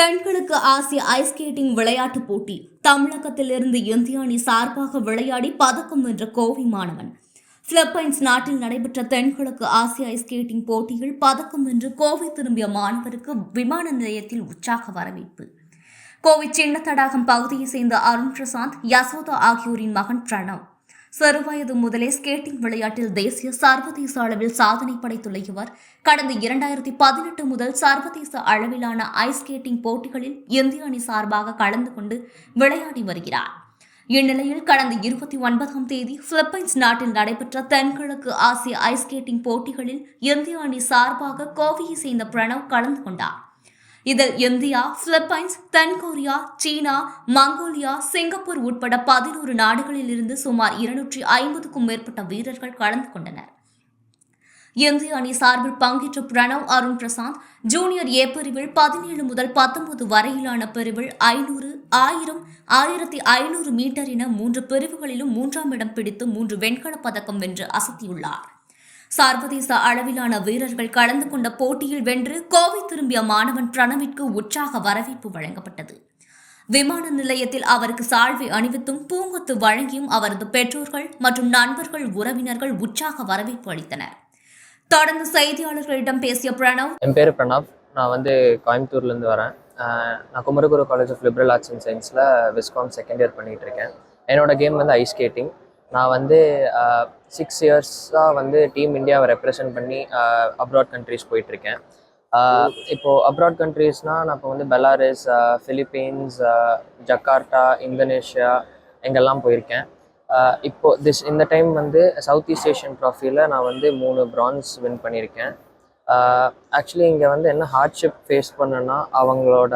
தென்கிழக்கு ஆசிய ice skating விளையாட்டுப் போட்டி. தமிழகத்திலிருந்து இந்திய அணி சார்பாக விளையாடி பதக்கம் வென்ற கோவை மாணவன். பிலிப்பைன்ஸ் நாட்டில் நடைபெற்ற தென்கிழக்கு ஆசிய ஐஸ் ஸ்கேட்டிங் போட்டியில் பதக்கம் வென்று கோவை திரும்பிய மாணவருக்கு விமான நிலையத்தில் உற்சாக வரவேற்பு. கோவை சின்ன தடாகம் பகுதியைச் சேர்ந்த அருண் பிரசாந்த் யசோதா ஆகியோரின் மகன் பிரணவ். சிறுவயது முதலே ஸ்கேட்டிங் விளையாட்டில் தேசிய சர்வதேச அளவில் சாதனை படைத்துள்ள இவர் கடந்த இரண்டாயிரத்தி பதினெட்டு முதல் சர்வதேச அளவிலான ஐஸ் ஸ்கேட்டிங் போட்டிகளில் இந்திய அணி சார்பாக கலந்து கொண்டு விளையாடி வருகிறார். இந்நிலையில் கடந்த இருபத்தி ஒன்பதாம் தேதி பிலிப்பைன்ஸ் நாட்டில் நடைபெற்ற தென்கிழக்கு ஆசிய ஐஸ் ஸ்கேட்டிங் போட்டிகளில் இந்திய அணி சார்பாக கோவையை சேர்ந்த பிரணவ் கலந்து கொண்டார். இதில் இந்தியா பிலிப்பைன்ஸ் தென்கொரியா சீனா மங்கோலியா சிங்கப்பூர் உட்பட பதினோரு நாடுகளில் இருந்து சுமார் இருநூற்றி ஐம்பதுக்கும் மேற்பட்ட வீரர்கள் கலந்து கொண்டனர். இந்திய அணி சார்பில் பங்கேற்ற பிரணவ் அருண் பிரசாந்த் ஜூனியர் ஏ பிரிவில் பதினேழு முதல் பத்தொன்பது வரையிலான பிரிவில் ஐநூறு ஆயிரம் ஆயிரத்தி ஐநூறு மீட்டர் என மூன்று பிரிவுகளிலும் மூன்றாம் இடம் பிடித்து மூன்று வெண்கலப் பதக்கம் வென்று அசத்தியுள்ளார். சர்வதேச அளவிலான வீரர்கள் கலந்து கொண்ட போட்டியில் வென்று கோவை திரும்பிய மாணவன் பிரணவிற்கு உற்சாக வரவேற்பு வழங்கப்பட்டது. விமான நிலையத்தில் அவருக்கு சால்வை அணிவித்தும் பூங்கொத்து வழங்கியும் அவரது பெற்றோர்கள் மற்றும் நண்பர்கள் உறவினர்கள் உற்சாக வரவேற்பு அளித்தனர். தொடர்ந்து செய்தியாளர்களிடம் பேசிய பிரணவ் என் பேர் பிரணவ். நான் வந்து கோயம்புத்தூர்லேருந்து வரேன். நான் Kumaraguru college of liberal arts and சயின்ஸில் விஸ்காம் செகண்ட் இயர் பண்ணிகிட்டு இருக்கேன். என்னோட கேம் வந்து ஐஸ் ஸ்கேட்டிங் நான் வந்து சிக்ஸ் இயர்ஸாக வந்து டீம் இந்தியாவை ரெப்ரசன்ட் பண்ணி அப்ராட் கண்ட்ரீஸ் போயிட்டுருக்கேன். இப்போது அப்ராட் கண்ட்ரீஸ்னால் நான் இப்போ வந்து பெலாரஸ் ஃபிலிப்பீன்ஸ் ஜக்கார்ட்டா இந்தோனேஷியா எங்கெல்லாம் போயிருக்கேன். இப்போது இப்போ திஸ் இந்த டைம் வந்து சவுத் ஈஸ்ட் ஏஷியன் ட்ராஃபியில் நான் வந்து மூணு பிரான்ஸ் வின் பண்ணியிருக்கேன். ஆக்சுவலி இங்கே வந்து என்ன ஹார்ட்ஷிப் ஃபேஸ் பண்ணுன்னா அவங்களோட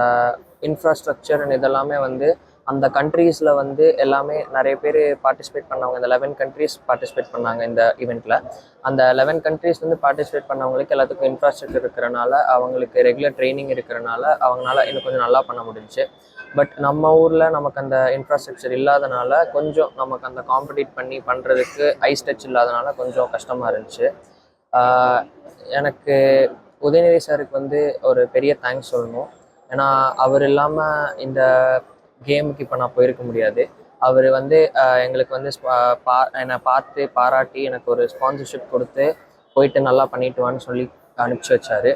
இன்ஃப்ராஸ்ட்ரக்சர் இதெல்லாமே வந்து அந்த கண்ட்ரீஸில் வந்து எல்லாமே நிறைய பேர் பார்ட்டிசிபேட் பண்ணவங்க இந்த லெவன் கண்ட்ரீஸ் பார்ட்டிசிபேட் பண்ணாங்க இந்த ஈவெண்ட்டில் அந்த லெவன் கண்ட்ரீஸ் வந்து பார்ட்டிசிபேட் பண்ணவங்களுக்கு எல்லாத்துக்கும் இன்ஃப்ராஸ்ட்ரக்சர் இருக்கிறனால அவங்களுக்கு ரெகுலர் ட்ரைனிங் இருக்கிறனால அவங்களால இன்னும் கொஞ்சம் நல்லா பண்ண முடிஞ்சுச்சு. பட் நம்ம ஊரில் நமக்கு அந்த இன்ஃப்ராஸ்ட்ரக்சர் இல்லாதனால கொஞ்சம் நமக்கு அந்த காம்படிட் பண்ணி பண்ணுறதுக்கு ஐஸ் டச் இல்லாதனால கொஞ்சம் கஷ்டமாக இருந்துச்சு. எனக்கு உதயநிதி சாருக்கு வந்து ஒரு பெரிய தேங்க்ஸ் சொல்லணும். ஏன்னா அவர் இல்லாமல் இந்த கேமுக்கு இப்போ நான் போயிருக்க முடியாது. அவர் வந்து எங்களுக்கு வந்து பா என்னை பார்த்து பாராட்டி எனக்கு ஒரு ஸ்பான்சர்ஷிப் கொடுத்து போயிட்டு நல்லா பண்ணிட்டு வான்னு சொல்லி அனுப்பிச்சி வச்சாரு.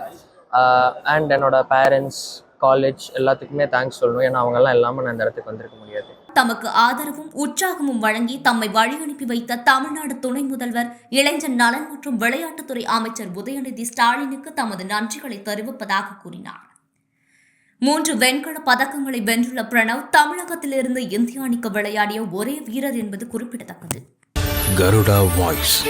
அண்ட் என்னோட பேரண்ட்ஸ் காலேஜ் எல்லாத்துக்குமே தேங்க்ஸ் சொல்லணும். ஏன்னா அவங்கெல்லாம் இல்லாமல் நான் இந்த இடத்துக்கு வந்திருக்க முடியாது. தமக்கு ஆதரவும் உற்சாகமும் வழங்கி தம்மை வழியனுப்பி வைத்த தமிழ்நாடு துணை முதல்வர் இளைஞர் நலன் மற்றும் விளையாட்டுத்துறை அமைச்சர் உதயநிதி ஸ்டாலினுக்கு தமது நன்றிகளை தெரிவிப்பதாக கூறினார். மூன்று வெண்கல பதக்கங்களை வென்றுள்ள பிரணவ் தமிழகத்திலிருந்து இந்திய அணிக்கு விளையாடிய ஒரே வீரர் என்பது குறிப்பிடத்தக்கது. கருடா வாய்ஸ்.